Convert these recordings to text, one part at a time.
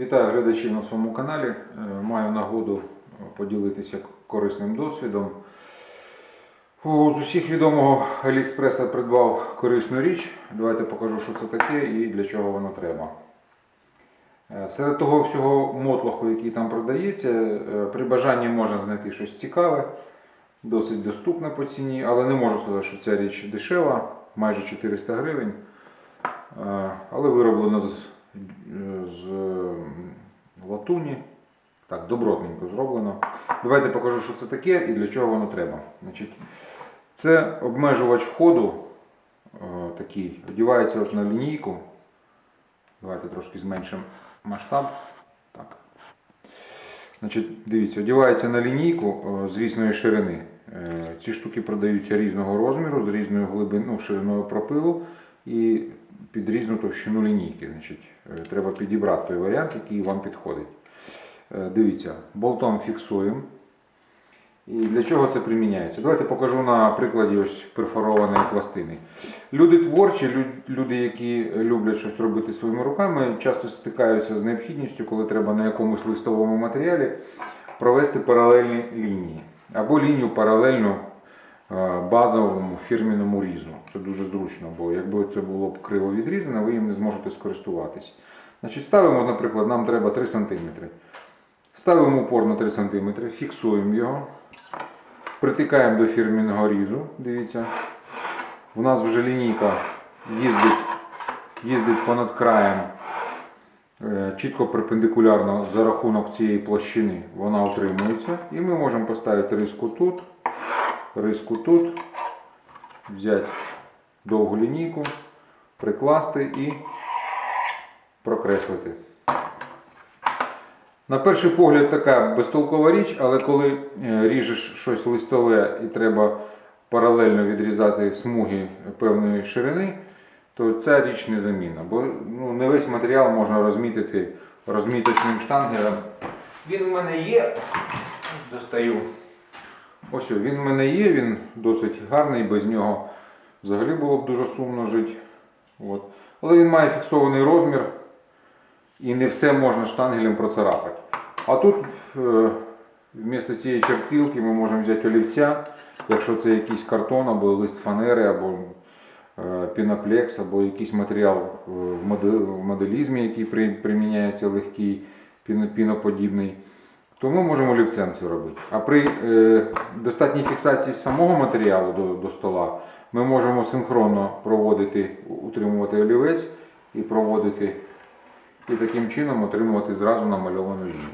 Вітаю глядачів на своєму каналі. Е, Маю нагоду поділитися корисним досвідом. З усіх відомого Аліекспреса придбав корисну річ. Давайте покажу, що це таке і для чого воно треба. Е, Серед того всього мотлоху, який там продається, е, при бажанні можна знайти щось цікаве, досить доступне по ціні, але не можу сказати, що ця річ дешева, майже 400 гривень. Е, Але вироблено з, латуні. Так, добротненько зроблено. Давайте покажу, що це таке і для чого воно треба. Значить, це обмежувач ходу е, такий, одівається от на лінійку. Давайте трошки зменшимо масштаб. Так. Значить, дивіться, одівається на лінійку е, звісної ширини. Е, Ці штуки продаються різного розміру, з різною глибиною, ну, шириною пропилу і під різну товщину лінійки. Значить, треба підібрати той варіант, який вам підходить. Е, Дивіться, болтом фіксуємо. І для чого це приміняється? Давайте покажу на прикладі ось перфорованої пластини. Люди творчі, люди, які люблять щось робити своїми руками, часто стикаються з необхідністю, коли треба на якомусь листовому матеріалі провести паралельні лінії. Або лінію паралельну е, базовому фірміному різу. Це дуже зручно, бо якби це було б криво відрізане, ви їм не зможете скористуватись. Значить, ставимо, наприклад, нам треба 3 см. Ставимо упор на 3 см, фіксуємо його, притикаємо до фірмінного різу. Дивіться. У нас вже лінійка їздить, їздить понад краєм е, чітко перпендикулярно за рахунок цієї площини вона утримується. І ми можемо поставити риску тут, риску тут, взяти довгу лінійку, прикласти і прокреслити. На перший погляд така безтолкова річ, але коли е, ріжеш щось листове і треба паралельно відрізати смуги певної ширини, то ця річ незамінна. Бо ну, не весь матеріал можна розмітити розміточним штангером. Він в мене є. Достаю. Ось він в мене є, він досить гарний, без нього взагалі було б дуже сумно жити. От. Але він має фіксований розмір і не все можна штангелем процарапати. А тут е, вмісто цієї чертилки ми можемо взяти олівця, якщо це якийсь картон або лист фанери, або е, піноплекс, або якийсь матеріал е, в моделізмі, який при- приміняється легкий, піно- піноподібний, то ми можемо олівцем це робити. А при е, достатній фіксації самого матеріалу до, до стола ми можемо синхронно проводити, утримувати олівець і проводити і таким чином отримувати зразу намальовану лінію.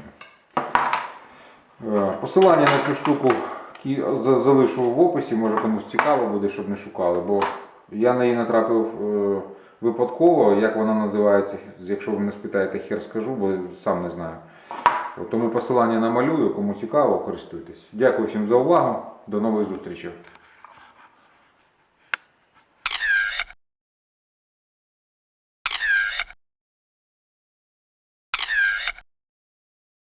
Е, Посилання на цю штуку залишу в описі, може комусь цікаво буде, щоб не шукали, бо я на її натрапив е, випадково, як вона називається, якщо ви мене спитаєте, хер скажу, бо сам не знаю. Тому посилання намалюю, кому цікаво, користуйтесь. Дякую всім за увагу, до нових зустрічей.